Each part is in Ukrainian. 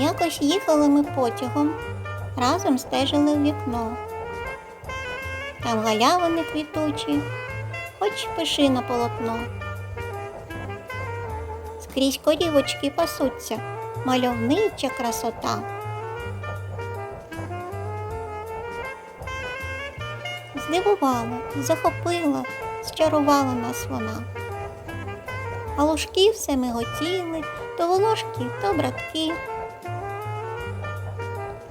Якось їхали ми потягом, разом стежили в вікно. Там галявини квітучі, хоч пиши на полотно. Скрізь корівочки пасуться, мальовнича красота. Здивувала, захопила, зчарувала нас вона. А лужки все миготіли, то волошки, то братки.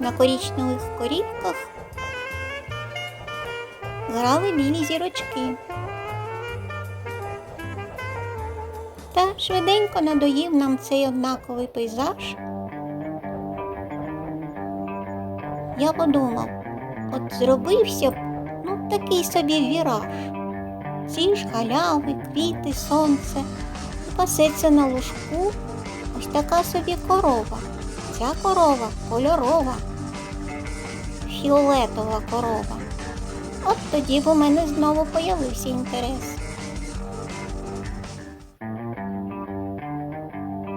На корічневих корівках грали білі зірочки. Та швиденько надоїв нам цей однаковий пейзаж. Я подумав, от зробився б ну, такий собі віраж. Ці ж галяви, квіти, сонце, і пасеться на лужку ось така собі корова. Ця корова кольорова, фіолетова корова. От тоді б у мене знову появився інтерес.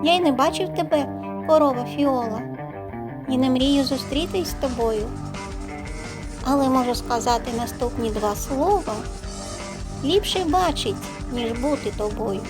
Я й не бачив тебе, корова Фіола, і не мрію зустрітись з тобою. Але можу сказати наступні два слова ліпше бачить, ніж бути тобою.